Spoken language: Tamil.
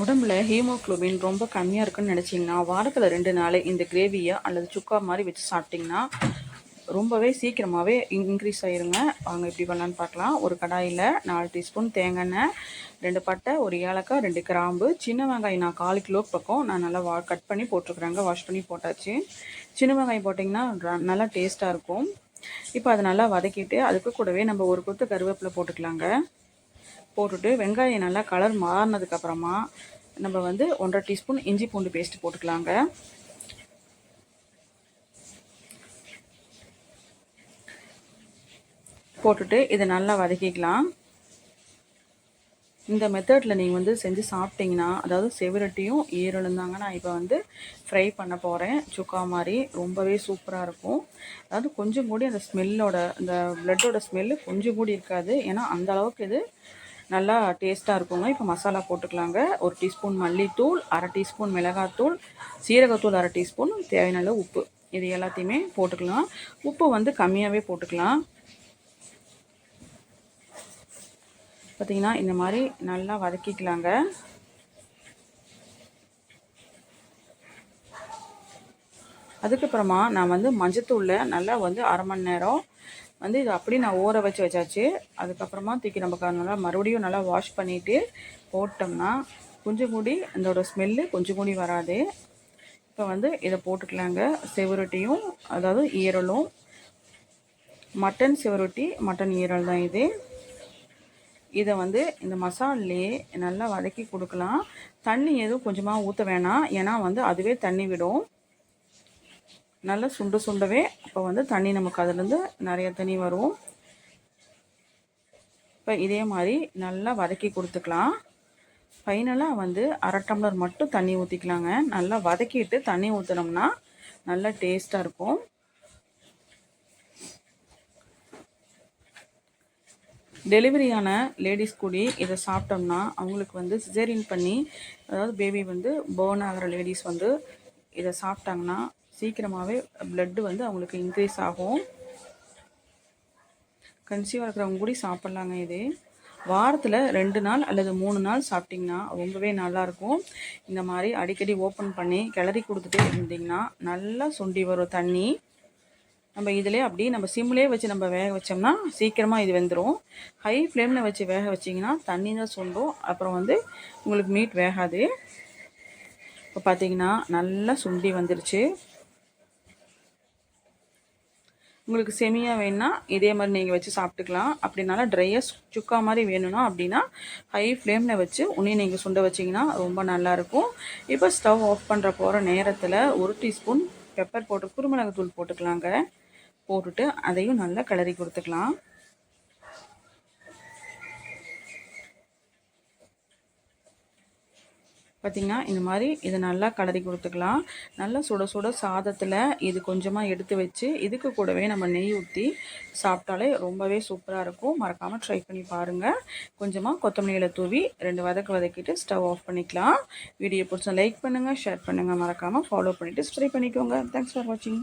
உடம்புல ஹீமோகுளோபின் ரொம்ப கம்மியாக இருக்குன்னு நினச்சிங்கன்னா வாரத்தில் ரெண்டு நாள் இந்த கிரேவியை அல்லது சுக்கா மாதிரி வச்சு சாப்பிட்டிங்கன்னா ரொம்பவே சீக்கிரமாகவே இன்க்ரீஸ் ஆயிருங்க. வாங்க எப்படி பண்ணலான்னு பார்க்கலாம். ஒரு கடாயில் நாலு டீஸ்பூன் தேங்காய் ரெண்டு பட்டை ஒரு ஏலக்காய் ரெண்டு கிராம்பு. சின்ன வெங்காயம் நான் கால் கிலோ பக்கம் நான் நல்லா வா கட் பண்ணி போட்டிருக்குறேங்க. வாஷ் பண்ணி போட்டாச்சு. சின்ன வெங்காயம் போட்டிங்கன்னா நல்லா டேஸ்ட்டாக இருக்கும். இப்போ அதை நல்லா வதக்கிட்டு அதுக்கு கூடவே நம்ம ஒரு கொத்து கருவேப்பிலை போட்டுக்கலாங்க. போட்டுட்டு வெங்காயம் நல்லா கலர் மாறினதுக்கப்புறமா நம்ம வந்து ஒன்றரை டீஸ்பூன் இஞ்சி பூண்டு பேஸ்ட் போட்டுக்கலாங்க. போட்டுட்டு இதை நல்லா வதக்கிக்கலாம். இந்த மெத்தடில் நீங்கள் வந்து செஞ்சு சாப்பிட்டீங்கன்னா அதாவது செவிரட்டியும் ஈரலும் தாங்க நான் இப்போ வந்து ஃப்ரை பண்ண போகிறேன் சுக்கா மாதிரி ரொம்பவே சூப்பராக இருக்கும். அதாவது கொஞ்சம் கூடி அந்த ஸ்மெல்லோட அந்த ப்ளட்டோட ஸ்மெல்லு கொஞ்சம் கூடி இருக்காது. ஏன்னா அந்த அளவுக்கு இது நல்லா டேஸ்ட்டாக இருக்குங்க. இப்போ மசாலா போட்டுக்கலாங்க. ஒரு டீஸ்பூன் மல்லித்தூள் அரை டீஸ்பூன் மிளகாத்தூள் சீரகத்தூள் அரை டீஸ்பூன் தேவையான உப்பு. இது எல்லாத்தையுமே போட்டுக்கலாம். உப்பு வந்து கம்மியாகவே போட்டுக்கலாம். பார்த்திங்கன்னா இந்த மாதிரி நல்லா வதக்கிக்கலாங்க. அதுக்கப்புறமா நான் வந்து மஞ்சத்தூளில் நல்லா வந்து அரை மணி நேரம் வந்து இது அப்படி நான் ஊற வச்சு வச்சாச்சு. அதுக்கப்புறமா தூக்கி நம்ம நல்லா மறுபடியும் நல்லா வாஷ் பண்ணிவிட்டு போட்டோம்னா கொஞ்சம் கூடி அதோட ஸ்மெல்லு கொஞ்சம் கூடி வராது. இப்போ வந்து இதை போட்டுக்கலாங்க. செவரொட்டியும் அதாவது ஈரலும். மட்டன் செவரொட்டி மட்டன் ஈரல் தான் இது. இதை வந்து இந்த மசாலே நல்லா வதக்கி கொடுக்கலாம். தண்ணி எதுவும் கொஞ்சமாக ஊற்ற வேணாம். ஏன்னா வந்து அதுவே தண்ணி விடும். நல்லா சுண்டு சுண்டவே அப்போ வந்து தண்ணி நமக்கு அதுலேருந்து நிறைய தண்ணி வரும். இப்போ இதே மாதிரி நல்லா வதக்கி கொடுத்துக்கலாம். ஃபைனலாக வந்து அரை டம்ளர் மட்டும் தண்ணி ஊற்றிக்கலாங்க நல்லா வதக்கிட்டு தண்ணி ஊற்றினோம்னா நல்லா டேஸ்ட்டாக இருக்கும். டெலிவரியான லேடிஸ் கூடி இதை சாப்பிட்டோம்னா அவங்களுக்கு வந்து சிசேரியன் பண்ணி அதாவது பேபி வந்து பேர்ன் ஆகிற லேடிஸ் வந்து இதை சாப்பிட்டாங்கன்னா சீக்கிரமாகவே ப்ளட்டு வந்து அவங்களுக்கு இன்க்ரீஸ் ஆகும். கன்சீவாக இருக்கிறவங்க கூட சாப்பிட்லாங்க இது. வாரத்தில் ரெண்டு நாள் அல்லது மூணு நாள் சாப்பிட்டிங்கன்னா ரொம்பவே நல்லாயிருக்கும். இந்த மாதிரி அடிக்கடி ஓப்பன் பண்ணி கிளறி கொடுத்துட்டே இருந்திங்கன்னா நல்லா சுண்டி வரும் தண்ணி. நம்ம இதிலே அப்படியே நம்ம சிம்லேயே வச்சு நம்ம வேக வச்சோம்னா சீக்கிரமாக இது வெந்துடும் ஹை ஃப்ளேமில் வச்சு வேக வச்சிங்கன்னா தண்ணி தான் சுண்டும். அப்புறம் வந்து உங்களுக்கு மீட் வேகாது. இப்போ பார்த்தீங்கன்னா நல்லா சுண்டி வந்துருச்சு. உங்களுக்கு செமியாக வேணும்னா இதே மாதிரி நீங்கள் வச்சு சாப்பிட்டுக்கலாம். அப்படினால ட்ரையாக சுக்கா மாதிரி வேணும்னா அப்படின்னா ஹை ஃப்ளேமில் வச்சு உன்னையும் நீங்கள் சுண்ட வச்சிங்கன்னா ரொம்ப நல்லாயிருக்கும் இப்போ ஸ்டவ் ஆஃப் பண்ணுற போகிற நேரத்தில் ஒரு டீஸ்பூன் பெப்பர் போட்டு குருமிளகு தூள் போட்டுக்கலாங்க. போட்டுட்டு அதையும் நல்லா கிளறி கொடுத்துக்கலாம். பார்த்திங்கன்னா இந்த மாதிரி இதை நல்லா கலரி கொடுத்துக்கலாம். நல்லா சுட சுட சாதத்தில் இது கொஞ்சமாக எடுத்து வச்சு இதுக்கு கூடவே நம்ம நெய் ஊற்றி சாப்பிட்டாலே ரொம்பவே சூப்பராக இருக்கும். மறக்காமல் ட்ரை பண்ணி பாருங்கள் கொஞ்சமாக கொத்தமல்லியில் தூவி ரெண்டு வதக்கு வதக்கிட்டு ஸ்டவ் ஆஃப் பண்ணிக்கலாம். வீடியோ பிடிச்சா லைக் பண்ணுங்கள் ஷேர் பண்ணுங்கள் மறக்காமல் ஃபாலோ பண்ணிவிட்டு ட்ரை பண்ணிக்கோங்க. தேங்க்ஸ் ஃபார் வாட்சிங்